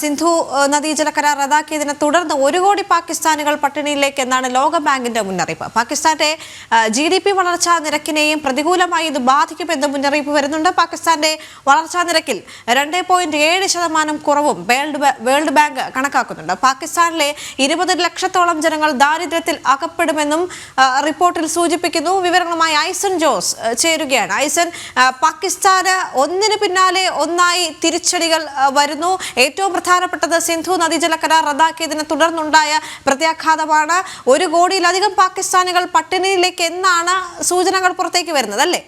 സിന്ധു നദീജല കരാർ റദ്ദാക്കിയതിനെ തുടർന്ന് ഒരു കോടി പാകിസ്ഥാനികൾ പട്ടിണിയിലേക്ക് എന്നാണ് ലോകബാങ്കിന്റെ മുന്നറിയിപ്പ്. പാകിസ്ഥാന്റെ ജി ഡി പി വളർച്ചാ നിരക്കിനെയും പ്രതികൂലമായി ഇത് ബാധിക്കുമെന്ന് മുന്നറിയിപ്പ് വരുന്നുണ്ട്. പാകിസ്ഥാന്റെ വളർച്ചാ നിരക്കിൽ രണ്ട് പോയിന്റ് ഏഴ് ശതമാനം കുറവും വേൾഡ് വേൾഡ് ബാങ്ക് കണക്കാക്കുന്നുണ്ട്. പാകിസ്ഥാനിലെ ഇരുപത് ലക്ഷത്തോളം ജനങ്ങൾ ദാരിദ്ര്യത്തിൽ അകപ്പെടുമെന്നും റിപ്പോർട്ടിൽ സൂചിപ്പിക്കുന്നു. വിവരങ്ങളുമായി ഐസൻ ജോസ് ചേരുകയാണ്. ഐസൻ പാകിസ്ഥാന് ഒന്നിന് പിന്നാലെ ഒന്നായി തിരിച്ചടികൾ വരുന്നു. ഏറ്റവും പ്രധാനപ്പെട്ടത് സിന്ധു നദീജല കരാർ റദ്ദാക്കിയതിനെ തുടർന്നുണ്ടായ പ്രത്യാഘാതമാണ്. ഒരു കോടിയിലധികം പാകിസ്ഥാനികൾ പട്ടിണിയിലേക്ക് എന്നാണ് സൂചനകൾ പുറത്തേക്ക് വരുന്നത് അല്ലേ?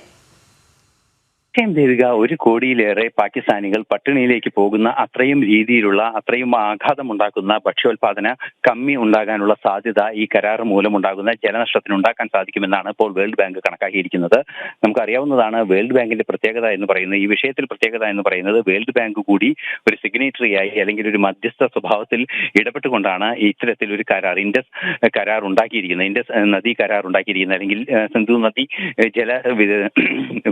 തീർച്ചയായും ദേവിക ഒരു കോടിയിലേറെ പാകിസ്ഥാനികൾ പട്ടിണിയിലേക്ക് പോകുന്ന അത്രയും രീതിയിലുള്ള അത്രയും ആഘാതമുണ്ടാക്കുന്ന ഭക്ഷ്യോൽപാദന കമ്മി ഉണ്ടാകാനുള്ള സാധ്യത ഈ കരാർ മൂലമുണ്ടാകുന്ന ജലനഷ്ടത്തിന് ഉണ്ടാക്കാൻ സാധിക്കുമെന്നാണ് ഇപ്പോൾ വേൾഡ് ബാങ്ക് കണക്കാക്കിയിരിക്കുന്നത്. നമുക്കറിയാവുന്നതാണ് വേൾഡ് ബാങ്കിന്റെ പ്രത്യേകത എന്ന് പറയുന്നത് ഈ വിഷയത്തിൽ പ്രത്യേകത എന്ന് പറയുന്നത് വേൾഡ് ബാങ്ക് കൂടി ഒരു സിഗ്നേറ്ററിയായി അല്ലെങ്കിൽ ഒരു മധ്യസ്ഥ സ്വഭാവത്തിൽ ഇടപെട്ടുകൊണ്ടാണ് ഇത്തരത്തിൽ ഒരു കരാർ ഇൻഡസ് കരാർ ഉണ്ടാക്കിയിരിക്കുന്നത് ഇൻഡസ് നദി കരാർ ഉണ്ടാക്കിയിരിക്കുന്നത് അല്ലെങ്കിൽ സിന്ധു നദി ജല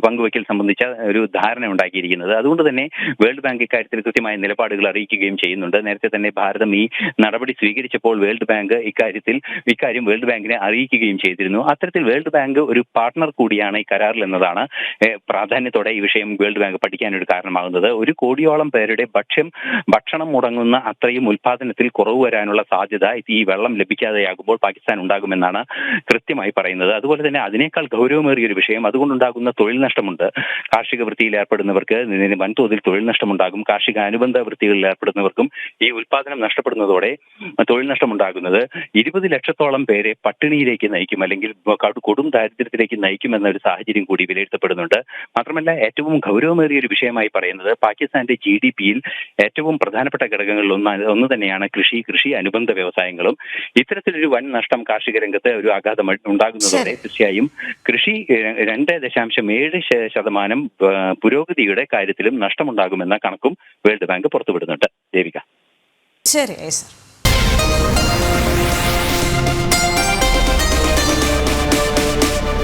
പങ്കുവയ്ക്കൽ സംബന്ധിച്ച ഒരു ധാരണ ഉണ്ടാക്കിയിരിക്കുന്നത്. അതുകൊണ്ട് തന്നെ വേൾഡ് ബാങ്ക് ഇക്കാര്യത്തിൽ കൃത്യമായ നിലപാടുകൾ അറിയിക്കുകയും ചെയ്യുന്നുണ്ട്. നേരത്തെ തന്നെ ഭാരതം ഈ നടപടി സ്വീകരിച്ചപ്പോൾ വേൾഡ് ബാങ്ക് ഇക്കാര്യത്തിൽ ഇക്കാര്യം വേൾഡ് ബാങ്കിനെ അറിയിക്കുകയും ചെയ്തിരുന്നു. അത്തരത്തിൽ വേൾഡ് ബാങ്ക് ഒരു പാർട്ണർ കൂടിയാണ് ഈ കരാറിൽ എന്നതാണ് പ്രാധാന്യത്തോടെ ഈ വിഷയം വേൾഡ് ബാങ്ക് പഠിക്കാൻ ഒരു കാരണമാകുന്നത്. ഒരു കോടിയോളം പേരുടെ ഭക്ഷ്യം ഭക്ഷണം മുടങ്ങുന്ന അത്രയും ഉൽപാദനത്തിൽ കുറവ് വരാനുള്ള സാധ്യത ഈ വെള്ളം ലഭിക്കാതെയാകുമ്പോൾ പാകിസ്ഥാൻ ഉണ്ടാകുമെന്നാണ് കൃത്യമായി പറയുന്നത്. അതുപോലെ തന്നെ അതിനേക്കാൾ ഗൗരവമേറിയ ഒരു വിഷയം അതുകൊണ്ടുണ്ടാകുന്ന തൊഴിൽ നഷ്ടമുണ്ട്. കാർഷിക വൃത്തിയിൽ ഏർപ്പെടുന്നവർക്ക് വൻതോതിൽ തൊഴിൽ നഷ്ടമുണ്ടാകും. കാർഷിക അനുബന്ധ വൃത്തികളിൽ ഏർപ്പെടുന്നവർക്കും ഈ ഉൽപാദനം നഷ്ടപ്പെടുന്നതോടെ തൊഴിൽ നഷ്ടമുണ്ടാകുന്നത് ഇരുപത് ലക്ഷത്തോളം പേരെ പട്ടിണിയിലേക്ക് നയിക്കും അല്ലെങ്കിൽ കടു- ദാരിദ്ര്യത്തിലേക്ക് നയിക്കും എന്നൊരു സാഹചര്യം കൂടി വിലയിരുത്തപ്പെടുന്നുണ്ട്. മാത്രമല്ല ഏറ്റവും ഗൗരവമേറിയ ഒരു വിഷയമായി പറയുന്നത് പാകിസ്ഥാന്റെ ജി ഡി പിയിൽ ഏറ്റവും പ്രധാനപ്പെട്ട ഘടകങ്ങളിൽ ഒന്ന് ഒന്ന് തന്നെയാണ് കൃഷി കൃഷി അനുബന്ധ വ്യവസായങ്ങളും. ഇത്തരത്തിലൊരു വൻ നഷ്ടം കാർഷിക രംഗത്ത് ഒരു ആഘാതം ഉണ്ടാകുന്നതോടെ തീർച്ചയായും കൃഷി രണ്ട് ദശാംശം ഏഴ് ശതമാനം പുരോഗതിയുടെ കാര്യത്തിലും നഷ്ടമുണ്ടാകുമെന്ന കണക്കും വേൾഡ് ബാങ്ക് പുറത്തുവിടുന്നുണ്ട്. ദേവിക. ശരി